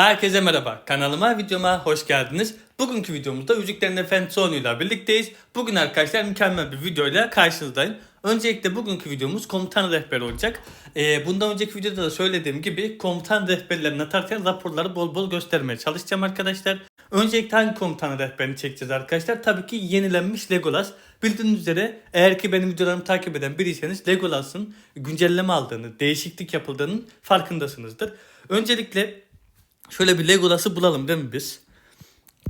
Herkese merhaba. Kanalıma, videoma hoş geldiniz. Bugünkü videomuzda Yüzüklerin Efendisi oyunuyla birlikteyiz. Bugün arkadaşlar mükemmel bir videoyla karşınızdayım. Öncelikle bugünkü videomuz komutan rehberi olacak. Ee, bundan önceki videoda da söylediğim gibi komutan rehberlerini atarken raporları bol bol göstermeye çalışacağım arkadaşlar. Öncelikle hangi komutan rehberini çekeceğiz arkadaşlar? Tabii ki yenilenmiş Legolas. Bildiğiniz üzere eğer ki benim videolarımı takip eden biriyseniz Legolas'ın güncelleme aldığını, değişiklik yapıldığının farkındasınızdır. Öncelikle Şöyle bir Legolas'ı bulalım değil mi biz?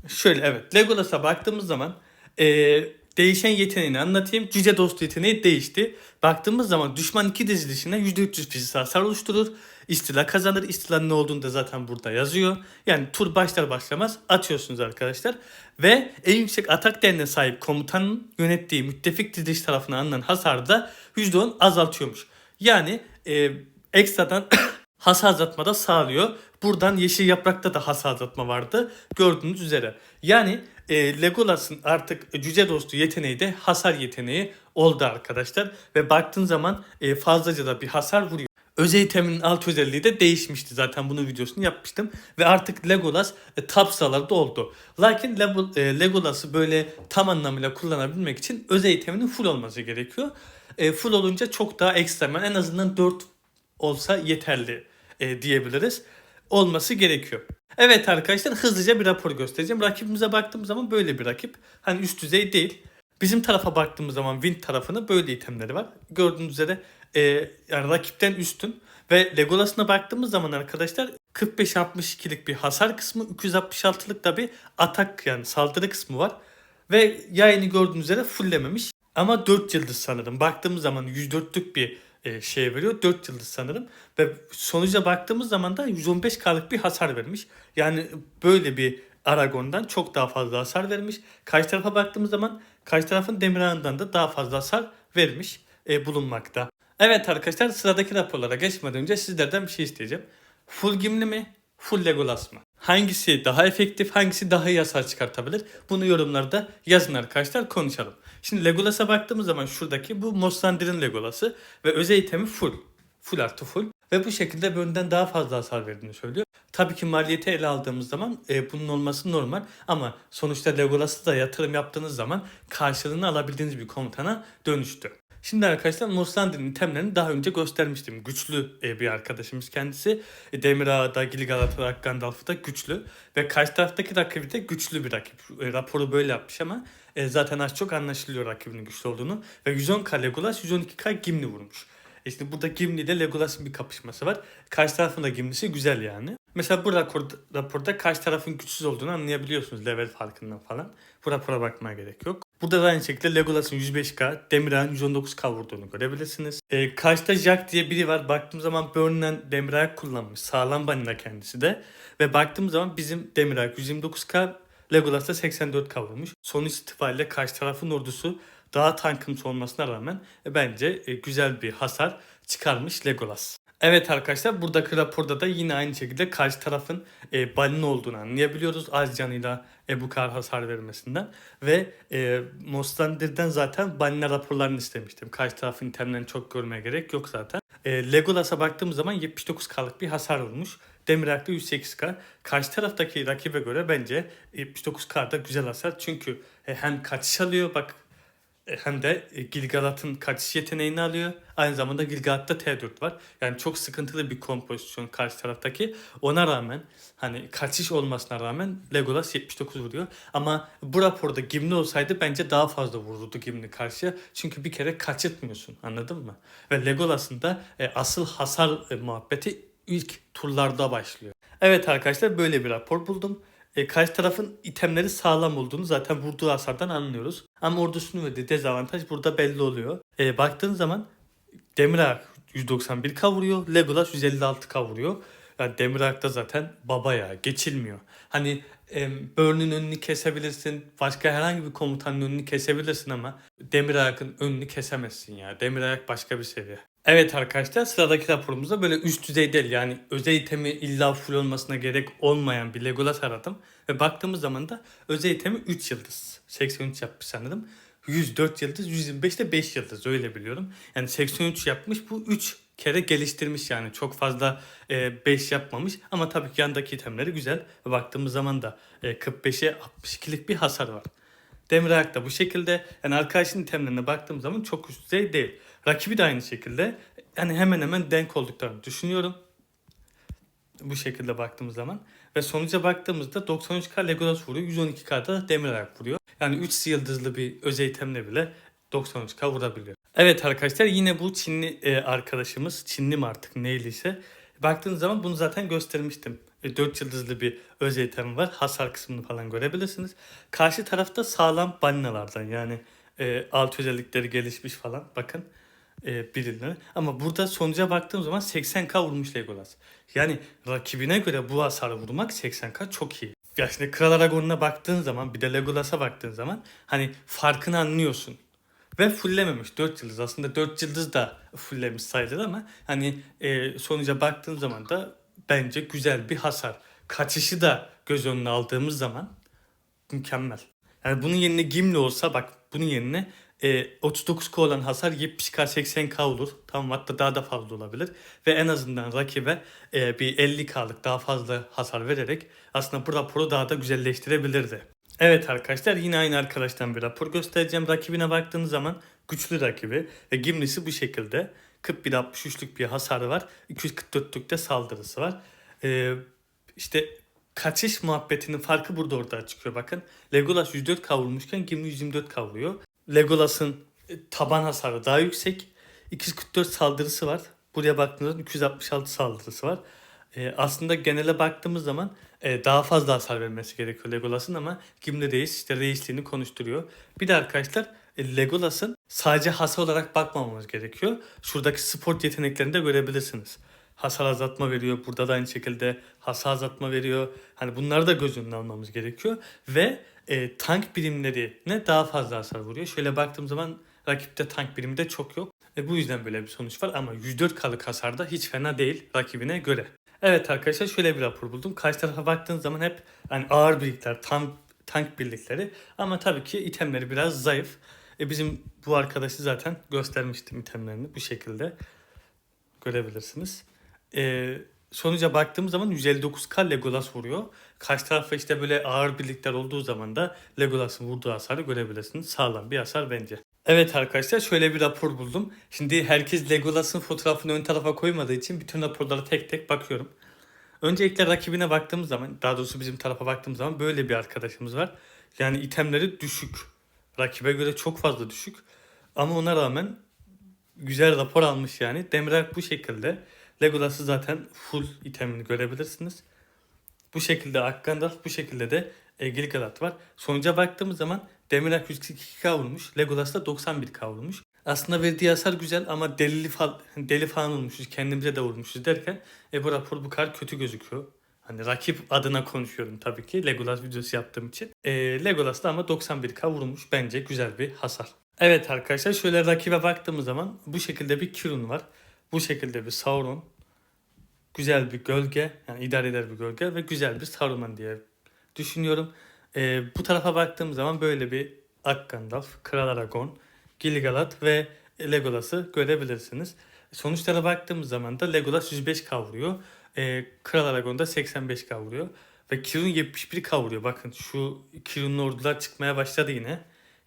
Şöyle evet Legolas'a baktığımız zaman eee, değişen yeteneğini anlatayım. Cüce dostu yeteneği değişti. Baktığımız zaman düşman iki dizilişine %300 fiziksel hasar oluşturur. İstila kazanır. İstilanın ne olduğunu da zaten burada yazıyor. Yani tur başlar başlamaz atıyorsunuz arkadaşlar. Ve en yüksek atak değerine sahip komutanın yönettiği müttefik diziliş tarafına alınan hasarı da %10 azaltıyormuş. Yani eee, ekstradan hasar azaltma da sağlıyor. Buradan yeşil yaprakta da hasar azaltma vardı. Gördüğünüz üzere. Yani e, Legolas'ın artık cüce dostu yeteneği de hasar yeteneği oldu arkadaşlar. Ve baktığın zaman e, fazlaca da bir hasar vuruyor. Özel iteminin alt özelliği de değişmişti. Zaten bunun videosunu yapmıştım. Ve artık Legolas e, top oldu. Lakin e, Legolas'ı böyle tam anlamıyla kullanabilmek için özel iteminin full olması gerekiyor. E, full olunca çok daha ekstrem. En azından 4 olsa yeterli e, diyebiliriz. Olması gerekiyor. Evet arkadaşlar hızlıca bir rapor göstereceğim. Rakibimize baktığımız zaman böyle bir rakip. Hani üst düzey değil. Bizim tarafa baktığımız zaman Wind tarafının böyle itemleri var. Gördüğünüz üzere e, yani rakipten üstün. Ve Legolas'ına baktığımız zaman arkadaşlar 45-62'lik bir hasar kısmı, 266'lık da bir atak yani saldırı kısmı var. Ve yayını gördüğünüz üzere fulllememiş. Ama 4 yıldız sanırım. Baktığımız zaman 104'lük bir e, şey veriyor. 4 yıldız sanırım. Ve sonuca baktığımız zaman da 115K'lık bir hasar vermiş. Yani böyle bir Aragon'dan çok daha fazla hasar vermiş. Karşı tarafa baktığımız zaman karşı tarafın Demirhan'dan da daha fazla hasar vermiş e, bulunmakta. Evet arkadaşlar sıradaki raporlara geçmeden önce sizlerden bir şey isteyeceğim. Full Gimli mi? Full Legolas mı? Hangisi daha efektif, hangisi daha iyi hasar çıkartabilir? Bunu yorumlarda yazın arkadaşlar konuşalım. Şimdi Legolas'a baktığımız zaman şuradaki bu Moslandir'in Legolas'ı ve özel itemi full. Full artı full. Ve bu şekilde bölümden daha fazla hasar verdiğini söylüyor. Tabii ki maliyeti ele aldığımız zaman e, bunun olması normal. Ama sonuçta Legolas'ı da yatırım yaptığınız zaman karşılığını alabildiğiniz bir komutana dönüştü. Şimdi arkadaşlar Moslandir'in itemlerini daha önce göstermiştim. Güçlü e, bir arkadaşımız kendisi. E, Demir Ağa'da, Gilgalat'ta, Gandalf'ta güçlü. Ve karşı taraftaki rakibi de güçlü bir rakip. E, raporu böyle yapmış ama zaten az çok anlaşılıyor rakibinin güçlü olduğunu. Ve 110k Legolas, 112k Gimli vurmuş. İşte burada Gimli ile Legolas'ın bir kapışması var. Karşı tarafın da Gimli'si güzel yani. Mesela bu rapor, raporda karşı tarafın güçsüz olduğunu anlayabiliyorsunuz level farkından falan. Bu rapora bakmaya gerek yok. Burada da aynı şekilde Legolas'ın 105k, Demirhan 119k vurduğunu görebilirsiniz. Ee, karşıda Jack diye biri var. Baktığım zaman Burn'den Demirhan kullanmış. Sağlam banina kendisi de. Ve baktığım zaman bizim Demirhan 129k, Legolas'ta 84k vurmuş. Sonuç itibariyle karşı tarafın ordusu daha tankımsı olmasına rağmen e, bence e, güzel bir hasar çıkarmış Legolas. Evet arkadaşlar buradaki raporda da yine aynı şekilde karşı tarafın e, balin olduğunu anlayabiliyoruz az canıyla e, bu kadar hasar vermesinden. Ve e, Moslandir'den zaten balina raporlarını istemiştim. Karşı tarafın itemlerini çok görmeye gerek yok zaten. E, Legolas'a baktığımız zaman 79k'lık bir hasar vurmuş. Demirak'ta 108k. Karşı taraftaki rakibe göre bence 79k'da güzel hasar. Çünkü e, hem kaçış alıyor bak hem de e, Gilgalat'ın kaçış yeteneğini alıyor. Aynı zamanda Gilgalat'ta T4 var. Yani çok sıkıntılı bir kompozisyon karşı taraftaki. Ona rağmen hani kaçış olmasına rağmen Legolas 79 vuruyor. Ama bu raporda Gimli olsaydı bence daha fazla vururdu Gimli karşıya. Çünkü bir kere kaçırtmıyorsun anladın mı? Ve Legolas'ın da e, asıl hasar e, muhabbeti ilk turlarda başlıyor. Evet arkadaşlar böyle bir rapor buldum. E, karşı tarafın itemleri sağlam olduğunu zaten vurduğu hasardan anlıyoruz. Ama ordusunun verdiği dezavantaj burada belli oluyor. E, baktığın zaman Demirak 191k vuruyor. Legolas 156k vuruyor. Yani Demirak da zaten baba ya geçilmiyor. Hani e, Burn'un önünü kesebilirsin. Başka herhangi bir komutanın önünü kesebilirsin ama Demirayak'ın önünü kesemezsin ya. Demirayak başka bir seviye. Evet arkadaşlar sıradaki raporumuzda böyle üst düzey değil yani özel itemi illa full olmasına gerek olmayan bir Legolas aradım. Ve baktığımız zaman da özel itemi 3 yıldız. 83 yapmış sanırım. 104 yıldız, 125 de 5 yıldız öyle biliyorum. Yani 83 yapmış bu 3 kere geliştirmiş yani. Çok fazla 5 yapmamış ama tabii ki yandaki itemleri güzel. Baktığımız zaman da e, 45'e 62'lik bir hasar var. Demir ayak da bu şekilde. Yani arkadaşın itemlerine baktığım zaman çok üst düzey değil. Rakibi de aynı şekilde. Yani hemen hemen denk olduklarını düşünüyorum. Bu şekilde baktığımız zaman. Ve sonuca baktığımızda 93k Legolas vuruyor. 112k'da demir ayak vuruyor. Yani 3 yıldızlı bir özel itemle bile 93k vurabiliyor. Evet arkadaşlar yine bu Çinli e, arkadaşımız. Çinli mi artık neyliyse. Baktığınız zaman bunu zaten göstermiştim. 4 yıldızlı bir özel item var. Hasar kısmını falan görebilirsiniz. Karşı tarafta sağlam balinalardan yani e, alt özellikleri gelişmiş falan. Bakın e, birileri. Ama burada sonuca baktığım zaman 80k vurmuş Legolas. Yani rakibine göre bu hasarı vurmak 80k çok iyi. Ya şimdi Kral Aragorn'a baktığın zaman bir de Legolas'a baktığın zaman hani farkını anlıyorsun. Ve fulllememiş 4 yıldız. Aslında 4 yıldız da fulllemiş sayılır ama hani e, sonuca baktığın zaman da bence güzel bir hasar. Kaçışı da göz önüne aldığımız zaman mükemmel. Yani bunun yerine Gimli olsa bak bunun yerine e, 39k olan hasar 70k 80k olur. Tamam hatta daha da fazla olabilir. Ve en azından rakibe e, bir 50k'lık daha fazla hasar vererek aslında bu raporu daha da güzelleştirebilirdi. Evet arkadaşlar yine aynı arkadaştan bir rapor göstereceğim. Rakibine baktığınız zaman güçlü rakibi ve Gimli'si bu şekilde. 41-63'lük bir hasarı var. 244'lük de saldırısı var. Ee, işte kaçış muhabbetinin farkı burada ortaya çıkıyor bakın. Legolas 104 kavrulmuşken Gimli 124 kavruyor. Legolas'ın e, taban hasarı daha yüksek. 244 saldırısı var. Buraya baktığınızda 266 saldırısı var. Ee, aslında genele baktığımız zaman e, daha fazla hasar vermesi gerekiyor Legolas'ın ama Gimli Reis işte reisliğini konuşturuyor. Bir de arkadaşlar e, Legolas'ın sadece hasar olarak bakmamamız gerekiyor. Şuradaki sport yeteneklerini de görebilirsiniz. Hasar azaltma veriyor. Burada da aynı şekilde hasar azaltma veriyor. Hani bunları da göz önüne almamız gerekiyor. Ve e, tank birimlerine daha fazla hasar vuruyor. Şöyle baktığım zaman rakipte tank birimi de çok yok. E, bu yüzden böyle bir sonuç var ama 104 kalık hasarda hiç fena değil rakibine göre. Evet arkadaşlar şöyle bir rapor buldum. Karşı tarafa baktığınız zaman hep hani ağır birlikler, tank, tank birlikleri ama tabii ki itemleri biraz zayıf. E bizim bu arkadaşı zaten göstermiştim itemlerini bu şekilde görebilirsiniz. E, sonuca baktığımız zaman 159k Legolas vuruyor. Karşı tarafa işte böyle ağır birlikler olduğu zaman da Legolas'ın vurduğu hasarı görebilirsiniz. Sağlam bir hasar bence. Evet arkadaşlar şöyle bir rapor buldum. Şimdi herkes Legolas'ın fotoğrafını ön tarafa koymadığı için bütün raporlara tek tek bakıyorum. Öncelikle rakibine baktığımız zaman, daha doğrusu bizim tarafa baktığımız zaman böyle bir arkadaşımız var. Yani itemleri düşük. Rakibe göre çok fazla düşük. Ama ona rağmen güzel rapor almış yani. Demirak bu şekilde. Legolas'ı zaten full itemini görebilirsiniz. Bu şekilde Akkandalf, bu şekilde de e, Gilgalad var. Sonuca baktığımız zaman Demirak 142k vurmuş. Legolas da 91k vurmuş. Aslında verdiği hasar güzel ama deli, fal, deli falan olmuşuz. Kendimize de vurmuşuz derken e, bu rapor bu kadar kötü gözüküyor. Hani rakip adına konuşuyorum tabii ki Legolas videosu yaptığım için. E, Legolas da ama 91k vurmuş. Bence güzel bir hasar. Evet arkadaşlar şöyle rakibe baktığımız zaman bu şekilde bir Kirun var. Bu şekilde bir Sauron. Güzel bir gölge. Yani idare eder bir gölge ve güzel bir Saruman diye düşünüyorum. E, bu tarafa baktığım zaman böyle bir Akkandalf, Kral Aragorn, Gilgalad ve Legolas'ı görebilirsiniz. Sonuçlara baktığımız zaman da Legolas 105 kavuruyor. E, Kral Aragorn da 85 kavuruyor. Ve Kirun 71 kavuruyor. Bakın şu Kirun'un ordular çıkmaya başladı yine.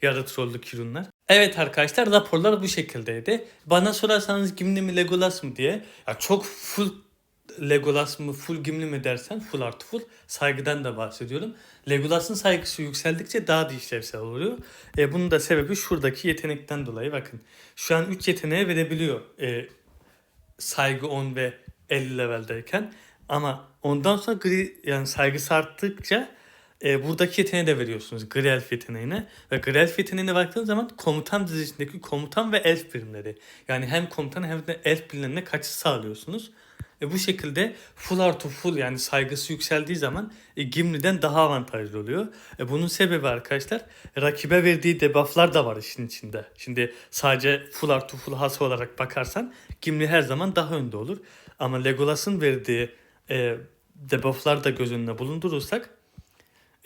Yarı trollü Kirunlar. Evet arkadaşlar raporlar bu şekildeydi. Bana sorarsanız Gimli mi Legolas mı diye. Ya çok full Legolas mı full Gimli mi dersen full artı full saygıdan da bahsediyorum. Legolas'ın saygısı yükseldikçe daha da işlevsel oluyor. E, bunun da sebebi şuradaki yetenekten dolayı bakın. Şu an 3 yeteneğe verebiliyor e, saygı 10 ve 50 leveldeyken. Ama ondan sonra gri, yani saygısı arttıkça e, buradaki yeteneği de veriyorsunuz. Gri elf yeteneğine. Ve gri elf yeteneğine baktığınız zaman komutan dizisindeki komutan ve elf birimleri. Yani hem komutan hem de elf birimlerine kaçış sağlıyorsunuz. E bu şekilde full artı full yani saygısı yükseldiği zaman e, Gimli'den daha avantajlı oluyor. E, bunun sebebi arkadaşlar rakibe verdiği debufflar da var işin içinde. Şimdi sadece full artı full has olarak bakarsan Gimli her zaman daha önde olur. Ama Legolas'ın verdiği e, debufflar da göz önüne bulundurursak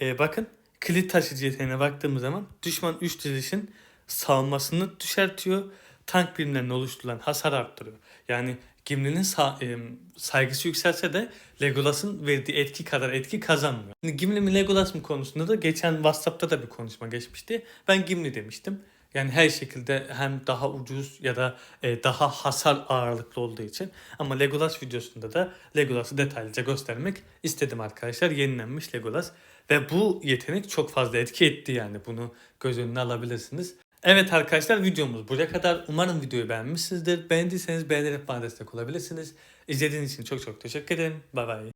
e, bakın kilit taşıcı yeteneğine baktığımız zaman düşman 3 dizilişin savunmasını düşertiyor. Tank birimlerinin oluşturulan hasar arttırıyor. Yani Gimli'nin sa- e, saygısı yükselse de Legolas'ın verdiği etki kadar etki kazanmıyor. Şimdi Gimli mi Legolas mı konusunda da geçen WhatsApp'ta da bir konuşma geçmişti. Ben Gimli demiştim. Yani her şekilde hem daha ucuz ya da e, daha hasar ağırlıklı olduğu için. Ama Legolas videosunda da Legolas'ı detaylıca göstermek istedim arkadaşlar. Yenilenmiş Legolas. Ve bu yetenek çok fazla etki etti yani. Bunu göz önüne alabilirsiniz. Evet arkadaşlar videomuz buraya kadar. Umarım videoyu beğenmişsinizdir. Beğendiyseniz beğenerek bana destek olabilirsiniz. İzlediğiniz için çok çok teşekkür ederim. Bay bay.